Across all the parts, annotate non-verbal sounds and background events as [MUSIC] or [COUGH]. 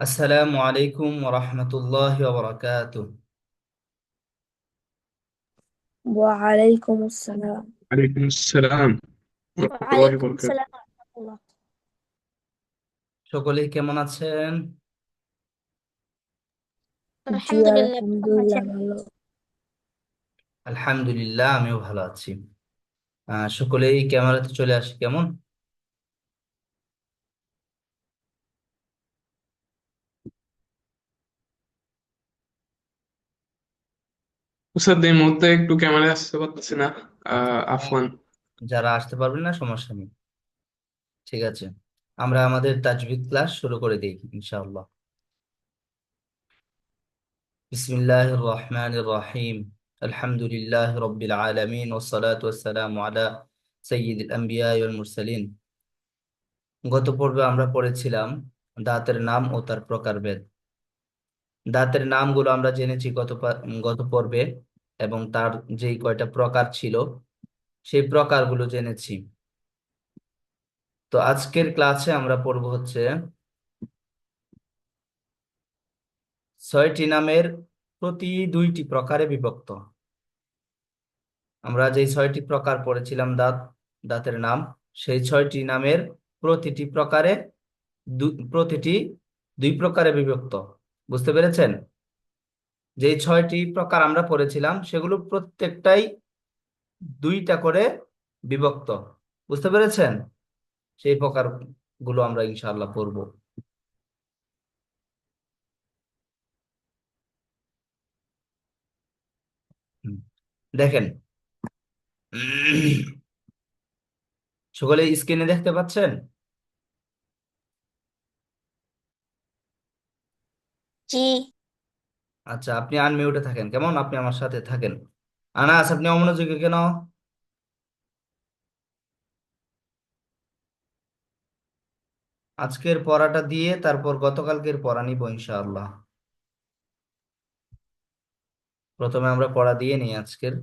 আসসালামু আলাইকুম রহমতুল্লাহ ওবরাকাতুহ وعليكم السلام عليكم السلام ورحمة الله وعليكم وبركاته السلام ورحمة الله সকলেই কেমন আছেন জি الحمد لله আলহামদুলিল্লাহ ভালো আলহামদুলিল্লাহ আমিও ভালো আছি আহ, সকলেই ক্যামেরাতে চলে আসি কেমন স্যার এই মুহূর্তে একটু ক্যামেরায় আসতে পারতেছি না। আহ, আফওয়ান। যারা আসতে পারবেন না সমস্যা নেই। ঠিক আছে। আমরা আমাদের তাজবিদ ক্লাস শুরু করে দিই ইনশাআল্লাহ। বিসমিল্লাহির রহমানির রহিম। আলহামদুলিল্লাহ রব্বিল আলামিন ওয়াসসালাতু ওয়াসসালামু আলা সাইয়্যিদিল আম্বিয়া ওয়াল মুরসালিন। গত পর্বে আমরা পড়েছিলাম দাঁতের নাম ও তার প্রকারভেদ। দাঁতের নামগুলো আমরা জেনেছি গত গত পর্বে এবং তার যেই কয়টা প্রকার ছিল, সেই প্রকারগুলো জেনেছি। তো আজকের ক্লাসে আমরা পড়ব হচ্ছে ছয়টি নামের প্রতি দুইটি প্রকারে বিভক্ত। আমরা যেই ছয়টি প্রকার পড়েছিলাম দাঁত, দাঁতের নাম, সেই ছয়টি নামের প্রতিটি প্রকারে প্রতিটি দুই প্রকারে বিভক্ত। বুঝতে পেরেছেন? যেই ছয়টি প্রকার আমরা পড়েছিলাম, সেগুলো প্রত্যেকটাই দুইটা করে বিভক্ত। বুঝতে পেরেছেন? সেই প্রকারগুলো আমরা ইনশাআল্লাহ পড়ব। দেখেন। [CLEARS THROAT] সকলে স্ক্রিনে দেখতে পাচ্ছেন? জি। আচ্ছা আপনি আনমিউটে থাকেন। কেমন? আপনি আমার সাথে থাকেন। আনাস, আপনি অমনোযোগী কেন? আজকের পড়াটা দিয়ে তারপর গতকালকের পড়া নিব ইনশাআল্লাহ। প্রথমে আমরা পড়া দিয়ে নিই আজকের।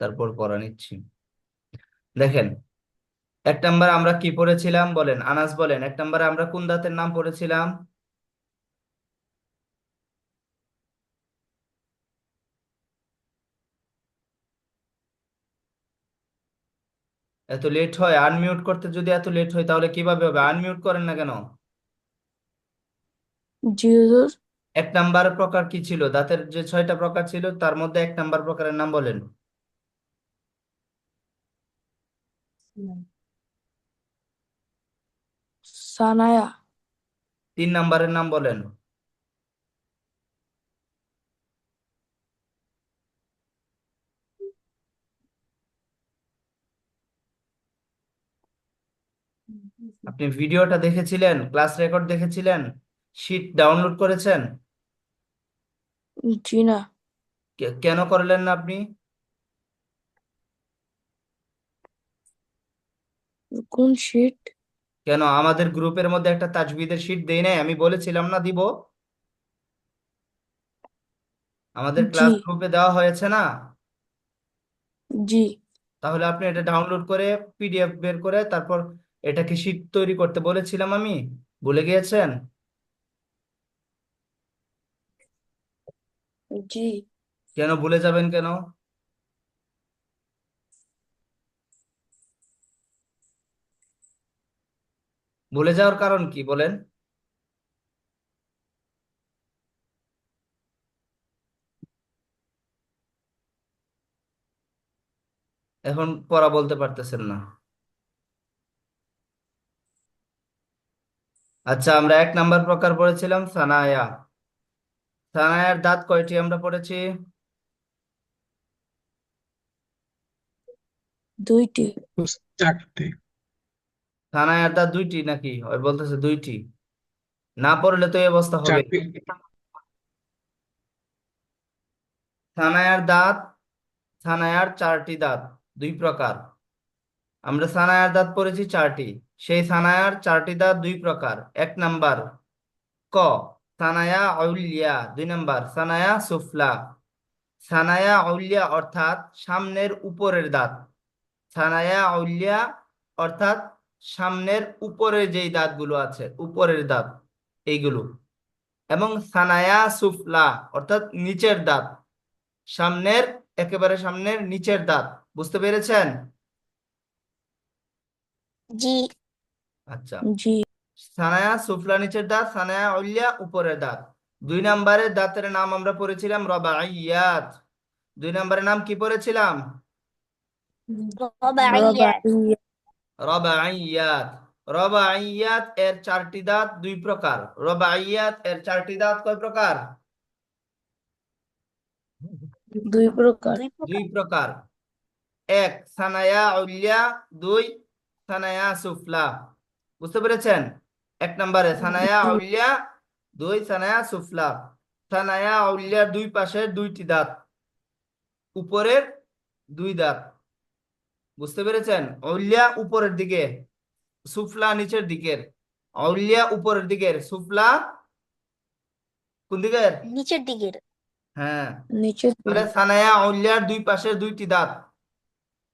তারপর পড়া নিচ্ছি। দেখেন এক নম্বর আমরা কি পড়েছিলাম? বলেন আনাস বলেন। এক নম্বরে আমরা কোন দাঁতের নাম পড়েছিলাম? এত লেট হয়। আনমিউট করতে যদি এত লেট হয় তাহলে কীভাবে হবে? আনমিউট করেন না কেন? জি হুজুর। এক নাম্বার প্রকার কি ছিল? দাঁতের যে ছয়টা প্রকার ছিল তার মধ্যে এক নাম্বার প্রকারের নাম বলেন। সানায়া। তিন নাম্বারের নাম বলেন। আপনি ভিডিওটা দেখেছিলেন? ক্লাস রেকর্ড দেখেছিলেন? শিট ডাউনলোড করেছেন? জি না। কেন করলেন না আপনি? কোন শীট? কেন আমাদের গ্রুপের মধ্যে একটা তাজবিদের শিট দেই নাই? আমি বলেছিলাম না দিব? আমাদের ক্লাস গ্রুপে দেওয়া হয়েছে না? জি। তাহলে আপনি এটা ডাউনলোড করে পিডিএফ বের করে তারপর এটাকে শিট তৈরি করতে বলেছিলাম আমি। ভুলে গিয়েছেন? জি। কেন ভুলে যাবেন কেন? ভুলে যাওয়ার কারণ কি বলেন? এখন পড়া বলতে পারতেছেন না। আচ্ছা আমরা এক নাম্বার প্রকার পড়েছিলাম সানায়া। সানায়ার দাঁত কয়টি আমরা পড়েছি? দুইটি। চারটে। সানায়ার দাঁত দুইটি নাকি? ওই বলতেছে দুইটি। না পড়লে তো এই অবস্থা হবে। সানায়ার দাঁত সানায়ার চারটি দাঁত দুই প্রকার। আমরা সানায়ার দাঁত পড়েছি চারটি। সেই সানায়ার চারটি দাঁত দুই প্রকার। এক নাম্বার ক সানায়া আউলিয়া দুই নাম্বার সানায়া সুফলা। সানায়া আউলিয়া অর্থাৎ সামনের উপরের দাঁত। সানায়া আউলিয়া অর্থাৎ সামনের উপরের যেই দাঁতগুলো আছে উপরের দাঁত এইগুলো। এবং সানায়া সুফলা অর্থাৎ নিচের দাঁত। সামনের একেবারে সামনের নিচের দাঁত। বুঝতে পেরেছেন? জি। আচ্ছা। জি। সানায়া সুফলা নিচের দাঁত সানায়া উলিয়া উপরের দাঁত। দুই নম্বরের দাঁতের নাম আমরা পড়েছিলাম রবাইয়াত। দুই নম্বরের নাম কি পড়েছিলাম? রবাইয়াত। রবাইয়াত রবাইয়াত এর চারটি দাঁত দুই প্রকার। রবাইয়াত এর চারটি দাঁত কয় প্রকার? দুই প্রকার। দুই প্রকার। এক সানায়া উলিয়া। দুই সানায়া সুফলা। বুঝতে পেরেছেন? এক নম্বরে সানায়া। উলিয়া। দুই সানায়া সুফলা। সানায়া উলিয়ার দুই পাশে দুইটি দাঁত। উপরের দুই দাঁত। বুঝতে পেরেছেন? উলিয়া উপরের দিকে সুফলা নিচের দিকের। উলিয়া উপরের দিকের সুফলা কোন দিকের? নিচের দিকের। হ্যাঁ। নিচের তাহলে সানায়া উলিয়ার দুই পাশের দুইটি দাঁত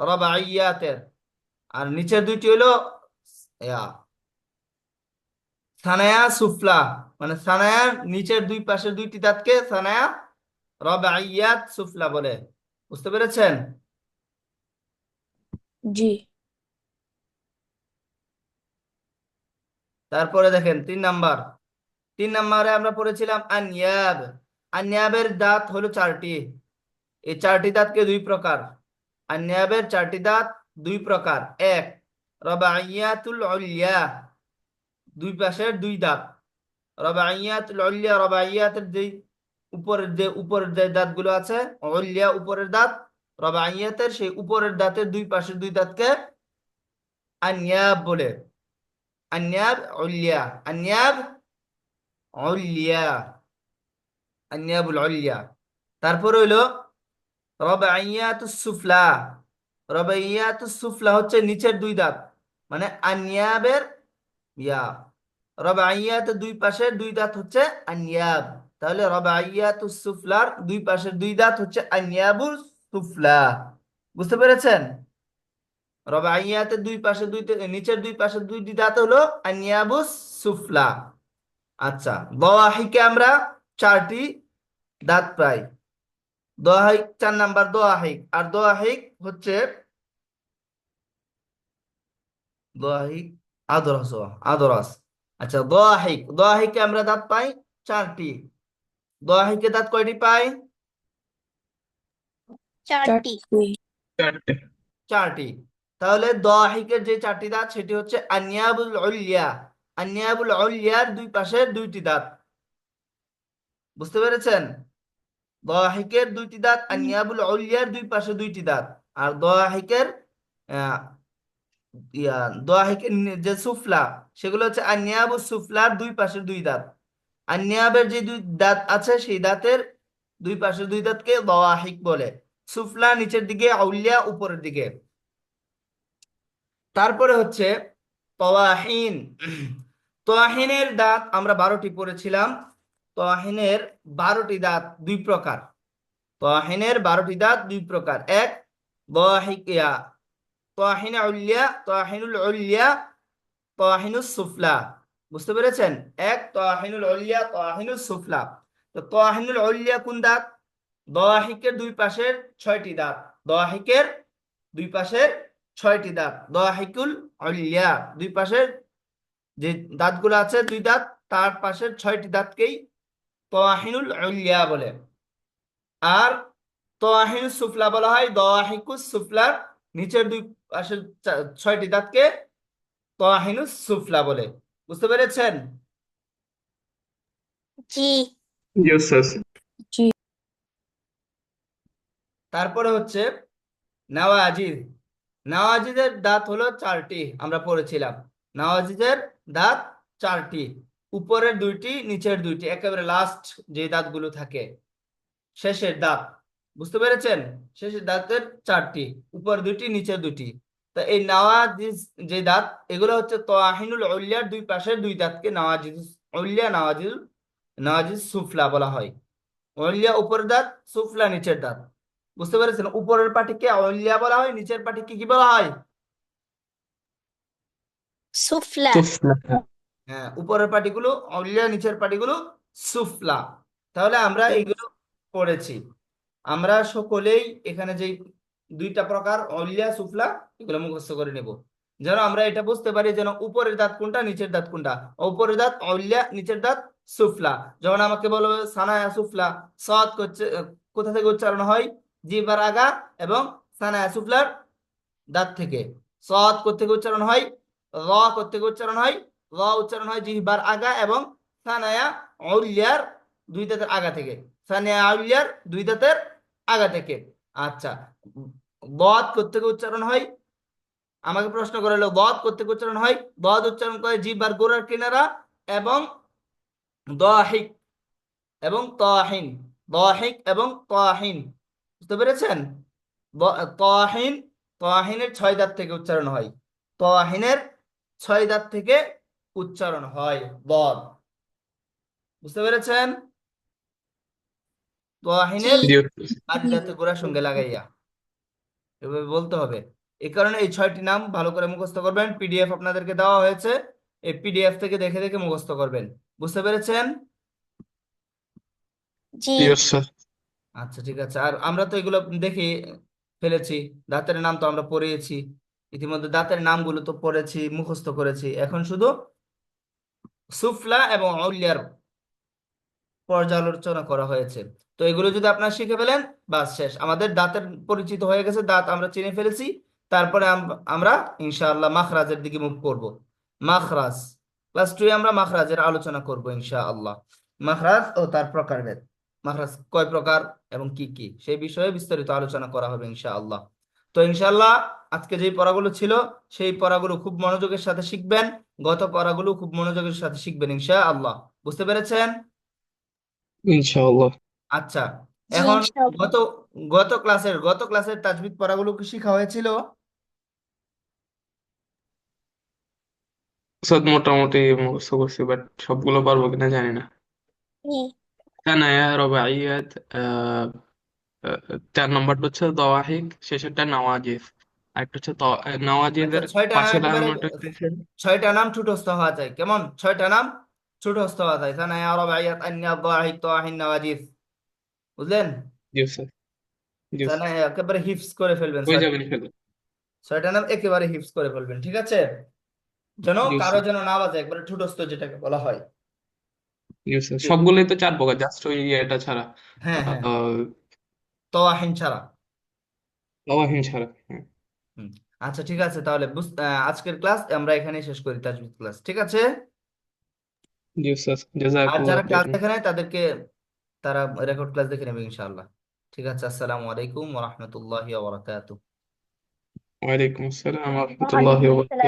রবাইয়াতের। আর নিচের দুইটি হলো সানায়া সুফলা। মানে সানায়ার নিচের দুই পাশের দুইটি দাঁতকে সানায়া রবাইয়াত সুফলা বলে। বুঝতে পেরেছেন? জি। তারপরে দেখেন, তিন নাম্বার। তিন নাম্বারে আমরা পড়েছিলাম আনয়াব আনয়াবের দাঁত হলো চারটি। এই চারটি দাঁতকে দুই প্রকার। আনয়াবের চারটি দাঁত দুই প্রকার। এক, রবাইয়াতুল উলিয়া, দুই পাশের দুই দাঁত। রবাইয়াতুল উলিয়া, রবাইয়াতের যে উপরের যে উপরের যে দাঁতগুলো আছে, উলিয়া উপরের দাঁত রবাইয়াতের সেই উপরের দাঁতের দুই পাশের দুই দাঁতকে আনয়াব বলে। আন্যাব উলিয়া আন্যাব উলিয়া, আন্যাবুল উলিয়া। তারপর হইল রবাইয়াতুস সুফলা। রবাইয়াতুস সুফলা হচ্ছে নিচের দুই দাঁত মানে আন্যাবের ইয়া। রবাইয়াতের দুই পাশের দুই দাঁত হচ্ছে আন্যাব। তাহলে রবাইয়াতুস সুফলার দুই পাশের দুই দাঁত হচ্ছে আন্যাবুল সুফলা বুঝতে পেরেছেন? রবাইয়াতের দুই পাশে দুই নিচের দুই পাশে দুইটি দাঁত হলো আনিয়াবুস সুফলা। আচ্ছা দোয়াহিকে আমরা চারটি দাঁত পাই। দোয়াহিক চার নাম্বার দোয়াহিক, আর দোয়াহিক হচ্ছে দোয়াহিক আদরস আদরস। আচ্ছা দোয়াহিক, দোয়াহিকে আমরা দাঁত পাই চারটি। দোয়াহিকে দাঁত কয়টি পাই? চারটি। চারটি। চারটি। তাহলে দাহিকের যে চারটি দাঁত সেটি হচ্ছে আনিয়াবুল উলিয়া। আনিয়াবুল উলিয়ার দুই পাশে দুইটি দাঁত। বুঝতে পেরেছেন? দাহিকের দুইটি দাঁত আনিয়াবুল উলিয়ার দুই পাশে দুইটি দাঁত। আর দাহিকের আহ, ইয়া দাহিকের যে সুফলা সেগুলো হচ্ছে আনিয়াবুল সুফলার দুই পাশে দুই দাঁত। আনিয়াবের যে দুই দাঁত আছে সেই দাঁতের দুই পাশে দুই দাঁতকে দাহিক বলে। সুফলা নিচের দিকে, আউলিয়া উপরের দিকে। তারপরে হচ্ছে তওয়াহিন। তওয়াহিনের দাঁত আমরা বারোটি পড়েছিলাম। তওয়াহিনের বারোটি দাঁত দুই প্রকার। তওয়াহিনের বারোটি দাঁত দুই প্রকার। এক, দওয়াহিকিয়া। তওয়াহিন উলিয়া তওয়াহিনুল উলিয়া তওয়াহিনুস সুফলা। বুঝতে পেরেছেন? এক, তওয়াহিনুল উলিয়া তওয়াহিনুস সুফলা। তো তওয়াহিনুল উলিয়া কোন দাঁত? দওয়াহিকের দুই পাশের ছয়টি দাঁত। দওয়াহিকের দুই পাশের ছয়টি দাঁত। দওয়াহিকুল উলিয়া দুই পাশের যে দাঁতগুলো আছে দুই দাঁত তার পাশের ছয়টি দাঁতকেই তওয়াহিনুল উলিয়া বলে। আর তওয়াহিনুস সুফলা বলা হয় দওয়াহিকুস সুফলার নিচের দুই পাশের ছয়টি দাঁতকে তওয়াহিনুস সুফলা বলে। বুঝতে পেরেছেন? জি। ইয়েস স্যার জি তারপরে হচ্ছে নাওয়াজির নাওয়াজিদের দাঁত হলো চারটি, আমরা পড়েছিলাম। নাওয়াজিদের দাঁত চারটি, উপরের দুইটি, নিচের দুইটি, একেবারে লাস্ট যে দাঁতগুলো থাকে, শেষের দাঁত। বুঝতে পেরেছেন? শেষের দাঁতের চারটি, উপর দুইটি, নিচের দুইটি। তা এই নাওয়াজিজ যে দাঁত, এগুলো হচ্ছে তোয়াহিনুল উলিয়ার দুই পাশের দুই দাঁতকে নাওয়াজিজ উলিয়া নাওয়াজিজ নাওয়াজিজ সুফলা বলা হয়। উলিয়া উপরের দাঁত, সুফলা নিচের দাঁত। বুঝতে পেরেছেন? উপরের পাটিকে অলিয়া বলা হয় নিচের পাটিকে কি বলা হয়? সুফলা। হ্যাঁ উপরের পাটিগুলো অলিয়া নিচের পাটিগুলো সুফলা। তাহলে আমরা এগুলো পড়েছি। আমরা সকলেই এখানে যে দুইটা প্রকার অলিয়া সুফলা এগুলো মুখস্থ করে নেব। যেন আমরা এটা বুঝতে পারি যেন উপরের দাঁত কোনটা নিচের দাঁত কোনটা। উপরের দাঁত অলিয়া নিচের দাঁত সুফলা। যখন আমাকে বলবে সানায়া সুফলা সৎ করছে কোথা থেকে উচ্চারণ হয়? জিহ্বার আগা এবং সানায়া সুফলার দাঁত থেকে। সৎ থেকে উচ্চারণ হয়, র থেকে উচ্চারণ হয়, র উচ্চারণ হয় জিহ্বার আগা এবং সানায়া আউলিয়ার দুই দাঁতের আগা থেকে। সানায়া আউলিয়ার দুই দাঁতের আগা থেকে। আচ্ছা বদ থেকে উচ্চারণ হয়, আমাকে প্রশ্ন করে হলো বদ থেকে উচ্চারণ হয় বদ উচ্চারণ করে জিহ্বার গোড়ার কিনারা এবং দাহিক এবং তাহিন, দাহিক এবং তাহিন। বুঝতে পেরেছেন? তাহিন তাহিনের ছয় দাঁত থেকে উচ্চারণ হয়। তাহিনের ছয় দাঁত থেকে উচ্চারণ হয় বদ বুঝতে পেরেছেন? তাহিনের আট দাঁতে গোড়ার সঙ্গে লাগাইয়া। এভাবে বলতে হবে। এই কারণে এই ছয়টি নাম ভালো করে মুখস্থ করবেন। পিডিএফ আপনাদেরকে দেওয়া হয়েছে। এই পিডিএফ থেকে দেখে দেখে মুখস্থ করবেন। বুঝতে পেরেছেন? জি। উস্তাদ। আচ্ছা ঠিক আছে। আর আমরা তো এগুলো দেখে ফেলেছি। দাঁতের নাম তো আমরা পড়িয়েছি। ইতিমধ্যে দাঁতের নামগুলো তো পড়েছি, মুখস্থ করেছি। এখন শুধু সুফলা এবং অলিয়ার পর্যালোচনা করা হয়েছে। তো এগুলো যদি আপনারা শিখে ফেলেন, বাস শেষ। আমাদের দাঁতের পরিচিত হয়ে গেছে, দাঁত আমরা চিনে ফেলেছি। তারপরে আমরা ইনশাআল্লাহ মাখরাজের দিকে মুভ করব। মাখরাজ। ক্লাস টু আমরা মাখরাজের আলোচনা করব ইনশাআল্লাহ। মাখরাজ ও তার প্রকারভেদ। মাখরাজ কয় প্রকার এবং কি কি? সেই বিষয়ে বিস্তারিত আলোচনা করা হবে ইনশাআল্লাহ। তো ইনশাআল্লাহ আজকে যে পড়াগুলো ছিল সেই পড়াগুলো খুব মনোযোগের সাথে শিখবেন। গত পড়াগুলো খুব মনোযোগের সাথে শিখবেন ইনশাআল্লাহ। বুঝতে পেরেছেন? ইনশাআল্লাহ। আচ্ছা এখন গত গত ক্লাসের গত ক্লাসের তাজবিদ পড়াগুলো কি শেখা হয়েছিল? মোটামুটি মুখস্থ করছি বাট সবগুলো পারব কিনা জানি না। জি থানায়া রবাইয়াত চার নম্বরটা হচ্ছে দওয়াহিক শেষেরটা নওয়াজিজ আরেকটা হচ্ছে নওয়াজিদের ছয়টা নাম পাশে লাগানোটা ছয়টা নাম ছোটস্থ হওয়া যায়। কেমন? ছয়টা নাম ছোটস্থ হওয়া যায়। সানায়া রবাইয়াত আন্নিয়া দাহিক তাহিন নওয়াজিজ। বুঝলেন? জি উস্তাদ জি একেবারে হিফজ করে ফেলবেন হয়ে যাবে ছয়টা নাম একেবারে হিফজ করে ফেলবেন ঠিক আছে? যেন কারও যেন না বাজে একবারে ঠুটস্থ যেটাকে বলা হয়। উস্তাদ সবগুলোই তো চার প্রকার জাস্ট ওই এটা ছাড়া। হ্যাঁ হ্যাঁ। আহ, তাওয়াহিন ছাড়া। দওয়াহিন ছাড়া হ্যাঁ। হুম। আচ্ছা ঠিক আছে তাহলে বুঝ- আহ, আজকের ক্লাস আমরা এখানেই শেষ করি তাজবিদ ক্লাস ঠিক আছে? জি আর যারা ক্লাস দেখে নেয় তাদেরকে তারা রেকর্ড ক্লাস দেখে নেবে ইনশাআল্লাহ। ঠিক আছে আসসালামু আলাইকুম ওয়া রাহমাতুল্লাহি ওয়া বারাকাতুহু। ওয়ালাইকুম আসসালাম ওয়া রাহমাতুল্লাহি ওয়া বারাকাতুহু।